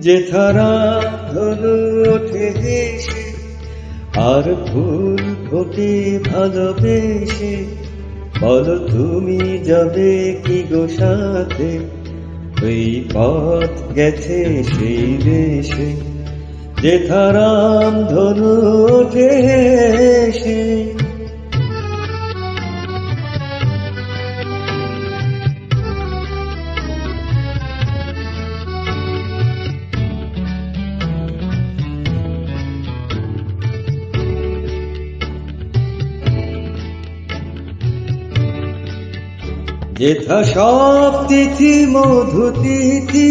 যে থারা ধনু ওঠে হেসে আর ফুল ফোটে ভালোবেসে, বলো তুমি যাবে কি গো সাথে? ওই পথ গেছে সেই দেশে, যে থারাম ধনু ওঠে হেসে যেথা সব তিথি মধু তিথি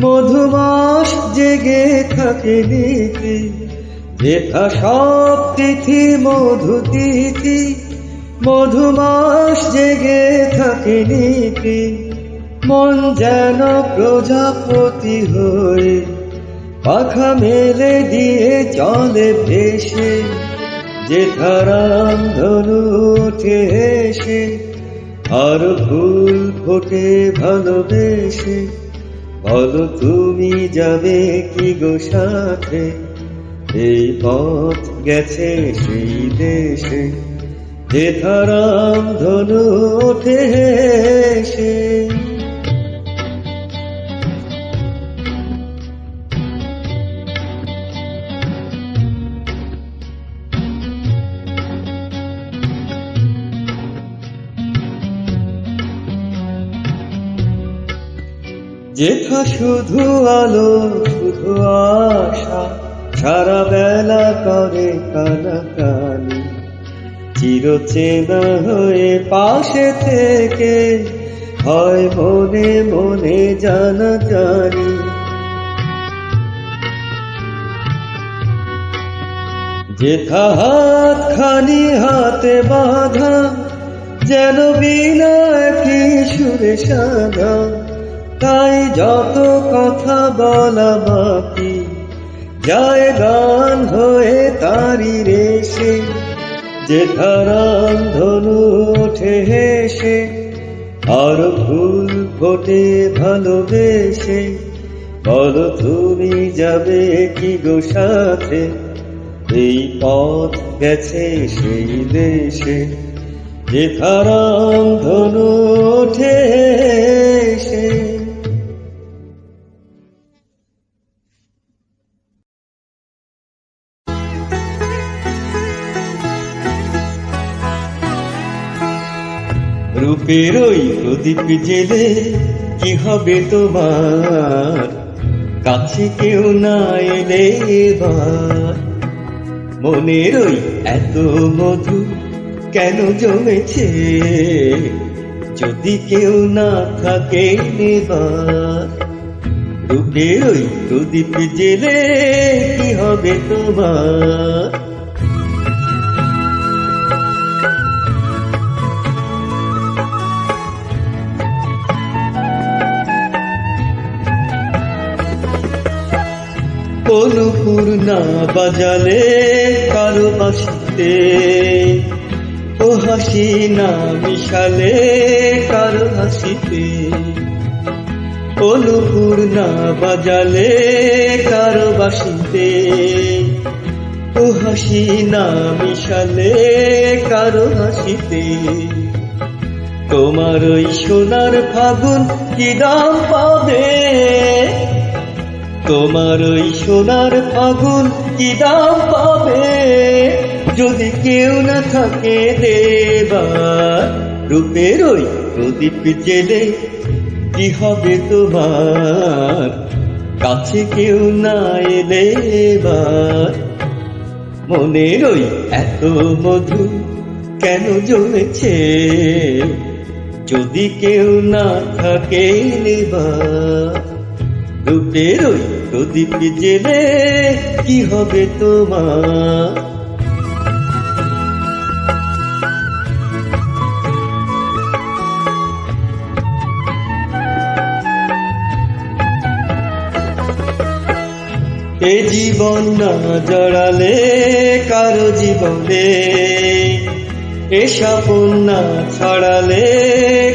মধুমাস জেগে থাকে নীতি যেথা সব তিথি মধু তিথি মধুমাস জেগে থাকে নীতি মন যেন প্রজাপতি হয়ে পাখা মেলে দিয়ে চলে ভেসে, যেথারাম ধনু উঠে এসে আর ভুল ফোটে ভালোবেসে, বলো তুমি যাবে কি গো সাথে? এই পথ গেছে সেই দেশে যেথারাম ধনু ওঠে যেথা শুধু আলো, শুধু আশা, সারা বেলা করে কানাকানি। চিরচেনা হয়ে পাশে থেকে হয় মনে মনে জানা জানি যেথা হাত খানি হাতে বাঁধা, যেন বিনা কি সুরে সাধা। তাই যত কথা বলা বাকি। যায় গান হয়ে তারি রেশে, যে ধারাম ধনু ওঠে হেসে, আর ভুল ফোটে ভালোবেসে। বলো তুমি যাবে কি গো সাথে? এই পথ গেছে সেই দেশে, যে ধারাম ধনু ওঠে হেসে। ওই প্রদীপ জেলে, কি হবে তোমার? কাছে কেউ না এলে মনের ওই এত মধু কেন জমেছে? যদি কেউ না থাকে নেবার। ওই প্রদীপ জেলে, কি হবে তোমার? অনুপুর না বাজালে কারও বাসিতে ও হাসি না মিশালে কারও হাসিতে। অনুপুর না বাজালে কারও বাসিতে। ও হাসি না মিশালে কারও হাসিতে। তোমার ওই সোনার ফাগুন কি দাম পাবে? তোমার ওই সোনার ফাগুন কি দাম পাবে? যদি কেউ না থাকে দেবার, রূপের ওই প্রদীপ জেলে কি হবে তোমার? কাছে কেউ না এলে মনের ওই এত মধু কেন জমেছে যদি কেউ না থাকে নেবার, রূপের ওই প্রদীপ জেলে কি হবে তোমার? এ জীবন না জড়ালে কারও জীবনে। এ স্বপন না ছড়ালে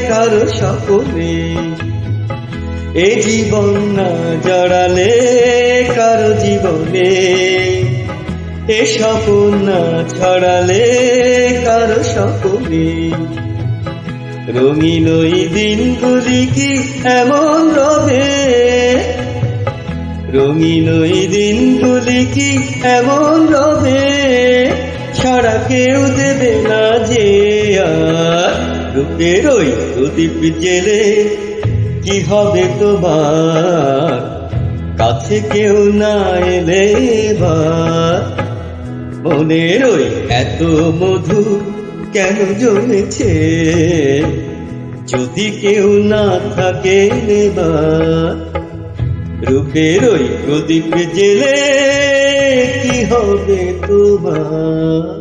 কারও স্বপনে। এ জীবন না জড়ালে কারও জীবনে? এ স্বপন না ছড়ালে কারও স্বপনে? রঙিন ওই দিনগুলি কি এমন রবে? রঙিন ওই দিনগুলি কি এমন রবে? ছাড়া কেউ দেবে না যে আর রূপের ওই প্রদীপ জেলে কি হবে তোমার? কাছে কেউ না এলে মনের ওই এত মধু কেন জমেছে? যদি কেউ না থাকে রূপের ওই প্রদীপ জেলে কি হবে তোমার?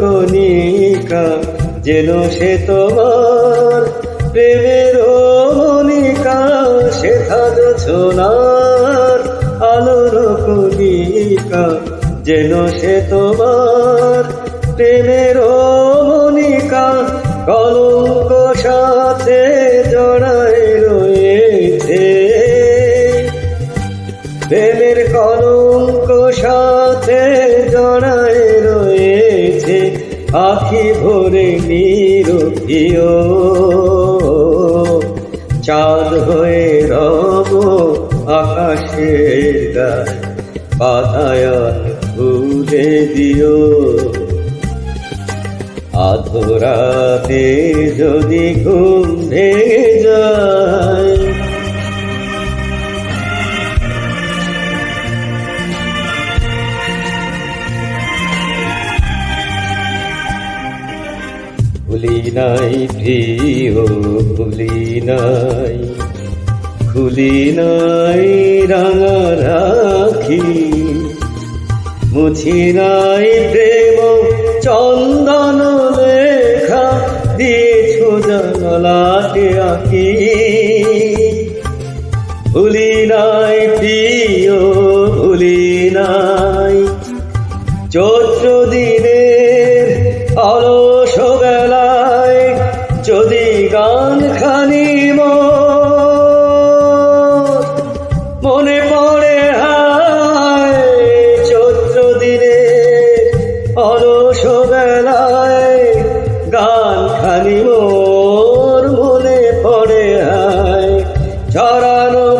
কণিকা, যেন সে তোমার প্রেমের মনিকা শেখা ছোনার আলোর কণিকা, যেন সে তোমার প্রেমের মনিকা কলঙ্ক আখি ভরে নিরুপিও চাঁদ হয়ে রব আকাশের গায় ভুলে দিও। আধরাতে যদি ঘুম ভেঙে যায় নাই, প্রিয় ভুলি নাই। খুলি নাই, রাঙা রাখি। মুছি নাই প্রেম, চন্দন লেখা, দিয়েছ জানলাতে আঁকি। ভুলি নাই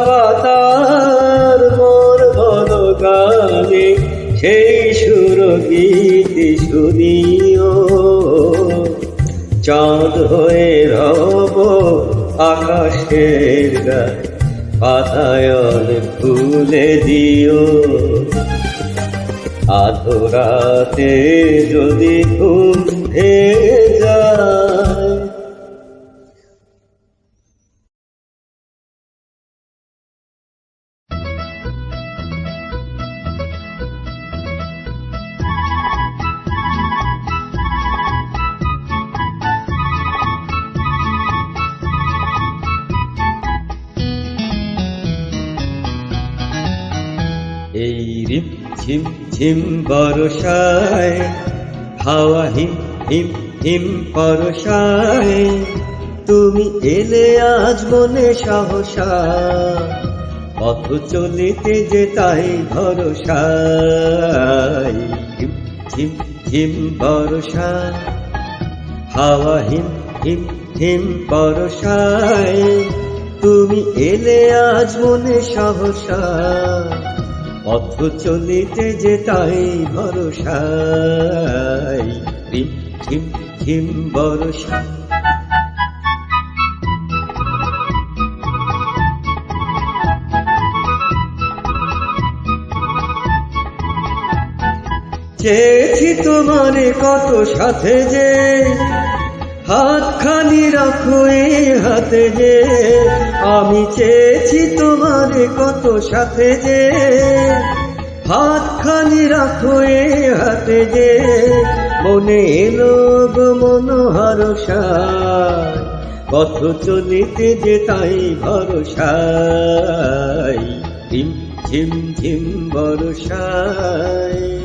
পাতার মোর বল গানে সেই সুর গীতি শুনিও। চাঁদ হয়ে রব আকাশের গায় পাতায়ন খুলে দিও। আধরাতে যদি ঘুম যায় ঝিম ঝিম বরসায় হাওয়া হিম হিম হিম বরসায় তুমি এলে আজ মনে সাহসা, পথ চলিতে যে তাই ভরসায়। ঝিম ঝিম ঝিম বরসা হাওয়া হিম হিম হিম বরসায় তুমি এলে আজ মনে সাহসা। পথ চলিতে যে তাই ভরসায়। রিম ঝিম ঝিম বর্ষা চেয়েছি তোমারে কত সাথে যে হাতখানি রাখো এই হাতে যে। আমি চেয়েছি তোমারে কত সাথে যে। হাতখানি রাখো এই হাতে যে। মনে এলো গো মনোহর পথ চলিতে যে তাই ভরসায় ঝিম ঝিম ঝিম বরসায়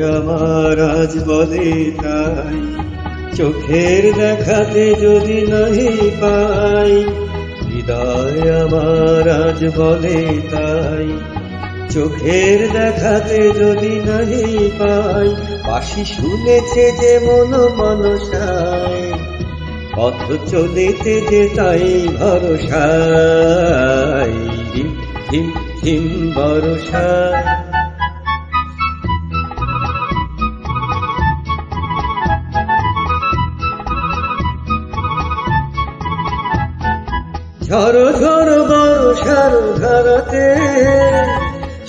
আজ বলে তাই চোখের দেখাতে যদি নাহি পাই, হৃদয় আজ বলে তাই চোখের দেখাতে যদি নাহি পাই বাসি শুনেছে যে মন মনসায়, পথ চলিতে যে তাই ভরসায় ঝিম ঝিম বরসায় ঝড় ঝড় বর্ষার ধারাতে।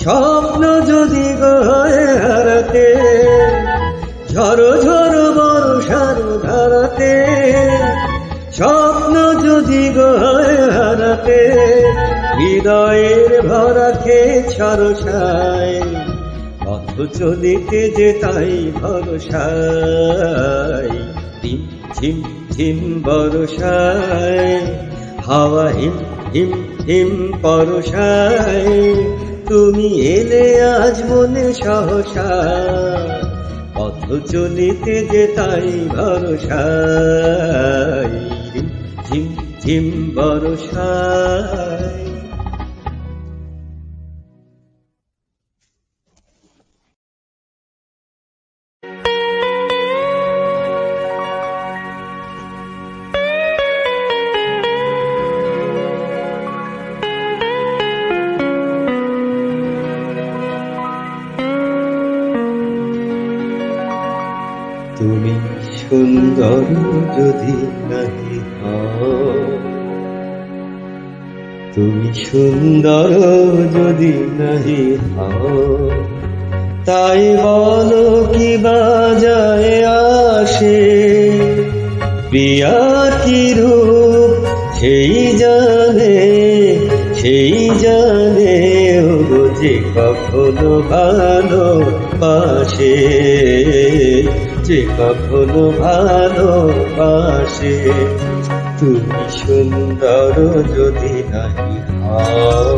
স্বপ্ন যদি গয়ে হারাতে ঝড় ঝড় বর্ষার ধারাতে। স্বপ্ন যদি গয়ে হারাতে, হৃদয়ের ভরা খেয়ে ছরসায় পথ চলিতে যে তাই ভরসায় ঝিম ঝিম বরসায় হাওয়া হিম হিম হিম পরশায়। তুমি এলে আজ মনে সহসা, পথ চলিতে যে তাই ভরসায়। ঝিম ঝিম বরসায় তুমি সুন্দর যদি নাহি হও, তাই বলো কি বাজায় আসে? প্রিয়ার কি রূপ সেই জানে সেই জানে ও যে কখনো ভালো পাশে যে কখনো ভালো পাশে তুমি সুন্দর যদি নাহি হও।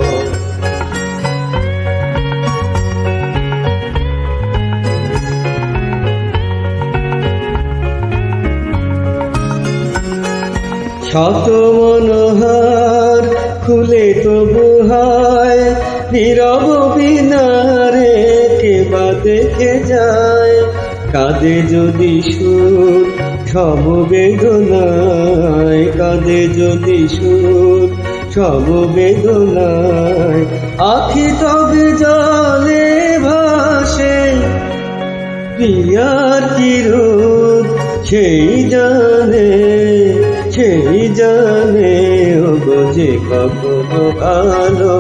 শত মনোহার খুলে তবু হয়, নীরব বিনারে কেবা দেখে যায়। কাঁদে যদি সুর সমবেদনায় কাঁদে যদি সুর সমবেদনায় আখি তবে জলে ভাসে, প্রিয়ার কি রূপ সেই জানে সেই জানে যে কখনো ভালো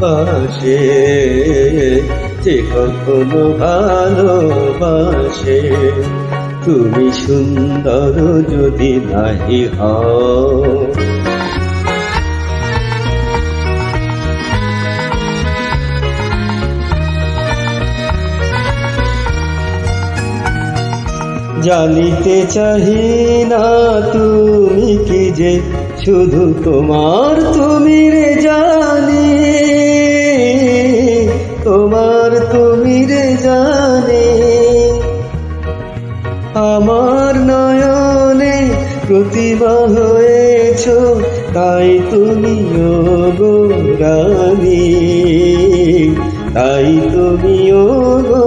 বাসে যে কখনো ভালোবাসে। তুমি সুন্দর যদি নাহি হও। জানিতে চাহি না তুমি কি যে, শুধু তোমার তুমি রে জানি। তোমার তুমি রে জানি। প্রতিভা হয়েছ, তাই তুমি গো রানী তাই তুমি গো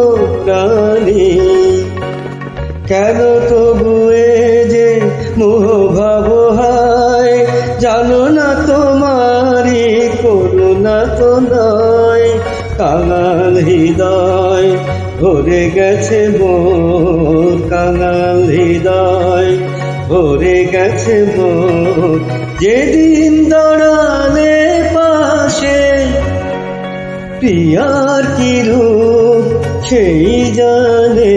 রানী কেন তবু যে মোহ ভাব হয়, জানো না তোমারি করুণা তো নয়। কাঙাল হৃদয় ভরে গেছে মোর কাঙাল হৃদয়। গেছে যেদিন দাঁড়ালে পাশে প্রিয়ার কি রূপ? সেই জানে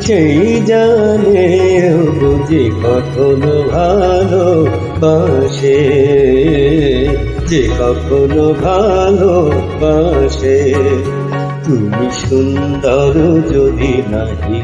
সেই জানে যে কখনো ভালো বাসে যে কখনো ভালো বাসে তুমি সুন্দর যদি নাহি